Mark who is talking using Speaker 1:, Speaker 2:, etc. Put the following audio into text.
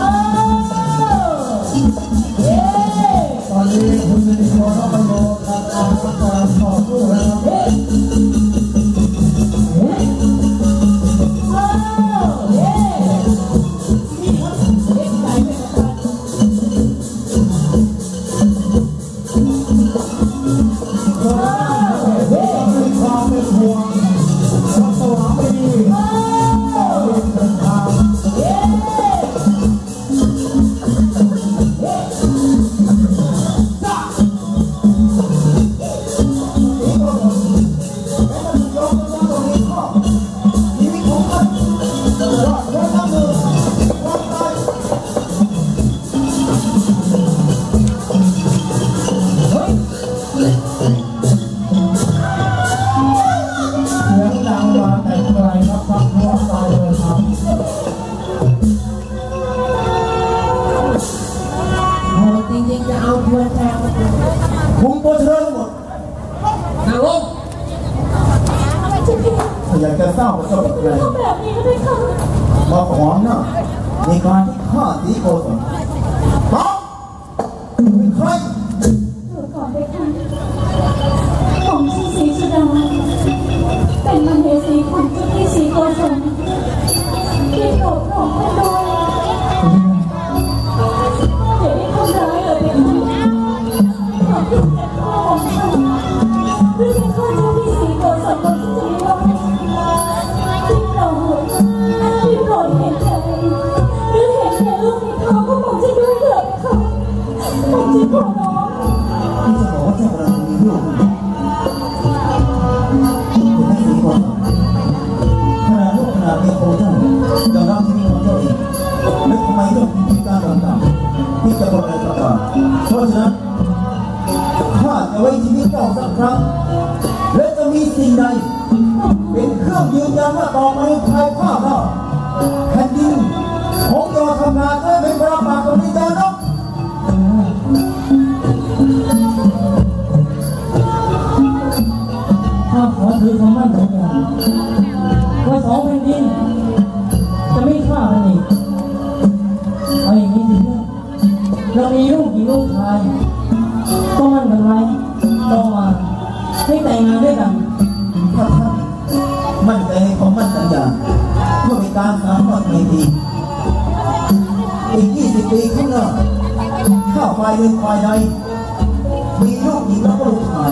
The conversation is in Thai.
Speaker 1: Oh! คุมตัวเชิ
Speaker 2: ญหมด
Speaker 1: นางลง
Speaker 2: ถ้าอยากจะทราบว่าเจ้าเป็นใคร
Speaker 3: แบบนี้ก็ได้ค่ะ
Speaker 2: มาขวางหน้าในการที่ฆ่าสีโกศล
Speaker 3: ที่จะ
Speaker 2: บอกอะไรต่างเพราะฉะนั้นข้าจะไว้ชีวิตเจ้าสักครั้ง และจะมีสิ่งใด เป็นเครื่องยืนยันว่าต่อไปใครฆ่าข้าแผ่นดินของยอทำงานได้เป็นพระมหากษัตริย์นก
Speaker 1: ถ้าขอถือคำมั่นสัญญาว่าสองแผ่นดิน เรามีลูกหญิงลูกชายก็มั่นกันไว้ต่อมาให้แต่งงานด้วยกัน
Speaker 2: ถ้าท่านมั่นใจในความมั่นสัญญาเพื่อเป็นการสานต่อในทีอีกยี่สิบปีข้างหน้าข้าฝ่ายหนึ่งฝ่ายใดมีลูกหญิงแล้วก็ลูกชาย